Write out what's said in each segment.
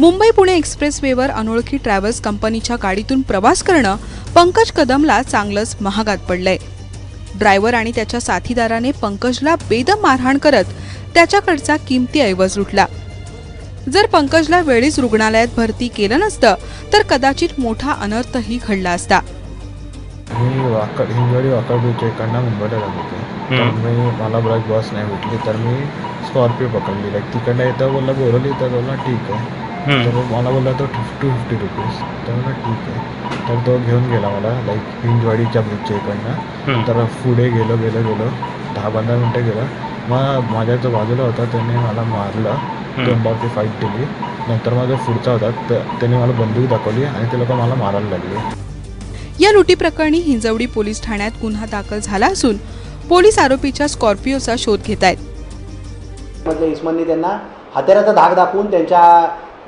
मुंबई पुणे एक्सप्रेसवेवर अनोळखी ट्रॅव्हल्स कंपनीच्या गाडीतून प्रवास करणं पंकज कदमला चांगलंच महागात पडलंय. ड्रायव्हर आणि त्याच्या साथीदाराने पंकजला बेदम मारहाण करत त्याच्याकडचा किमती ऐवज लुटला. जर पंकजला वेळीच रुग्णालयात भरती केलं नसतं तर कदाचित मोठा अनर्थही घडला असता. मी वाकड हिंजवडी वाकड बीच इकडनं मुंबईला जात होते. तर हम्म. मी मला बस नाही भेटली तर मी स्कॉर्पिओ पकडली. लाईक तिकडनं येतं बोलला बोरवली तर बोलला ठीक आहे. तर मला बोलला तो टू फिफ्टी रुपीज तर मला ठीक आहे. तर तो घेऊन गेला मला लाईक हिंजवाडीच्या ब्रिजच्या इकडनं. तर पुढे गेलो गेलो गेलो. दहा पंधरा मिनटं गेलो. मग माझ्या जो बाजूला होता त्याने मला मारलं. तोंडावरती फाईट दिली नंतर माझा पुढचा होता तर त्याने मला बंदूक दाखवली आणि ते लोक मला मारायला लागले. या लुटी प्रकरणी हिंजवडी पोलीस ठाण्यात गुन्हा दाखल झाला असून पोलीस आरोपीच्या स्कॉर्पिओचा शोध घेत आहेत इस्मानने त्यांना हत्याराचा धाक दाखवून त्यांच्या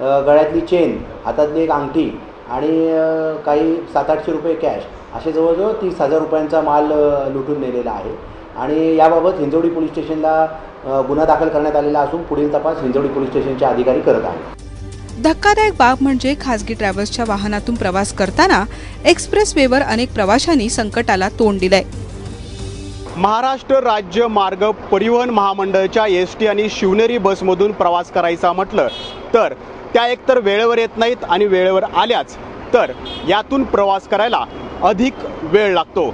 गळ्यातली चेन हातातली एक अंगठी आणि काही सात आठशे रुपये कॅश असे जवळजवळ तीस हजार रुपयांचा माल लुटून नेलेला आहे. आणि याबाबत हिंजवडी पोलीस स्टेशनला गुन्हा दाखल करण्यात आलेला असून पुढील तपास हिंजवडी पोलीस स्टेशनचे अधिकारी करत आहेत. धक्कादायक बाब म्हणजे खासगी ट्रॅव्हल्सच्या वाहनातून प्रवास करताना एक्सप्रेस वेवर अनेक प्रवाशांनी संकटाला तोंड दिलंय. महाराष्ट्र राज्य मार्ग परिवहन महामंडळाच्या एस टी आणि शिवनेरी बसमधून प्रवास करायचा म्हटलं तर त्या एकतर वेळेवर येत नाहीत आणि वेळेवर आल्याच. तर यातून प्रवास करायला अधिक वेळ लागतो.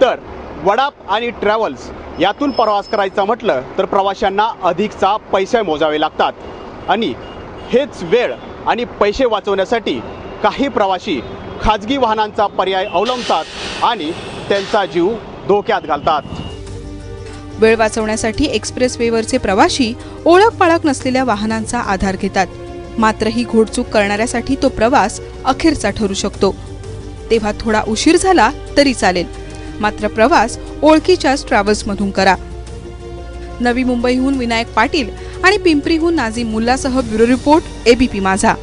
तर वडाप आणि ट्रॅव्हल्स यातून प्रवास करायचा म्हटलं तर प्रवाशांना अधिकचा पैसे मोजावे लागतात. आणि हेच वेळ आणि पैसे वाचवण्यासाठी काही प्रवासी खाजगी वाहनांचा पर्याय अवलंबतात आणि त्यांचा जीव धोक्यात घालतात. वेळ वाचवण्यासाठी एक्सप्रेस वेवरचे प्रवाशी ओळख पाळख नसलेल्या वाहनांचा आधार घेतात. मात्र ही घोडचूक करणाऱ्यासाठी तो प्रवास अखेरचा ठरू शकतो. तेव्हा थोडा उशीर झाला तरी चालेल. मात्र प्रवास ओळखीच्याच ट्रॅव्हल्समधून करा. नवी मुंबईहून विनायक पाटील आणि पिंपरीहून नाझी मुल्लासह ब्युरो रिपोर्ट एबीपी माझा.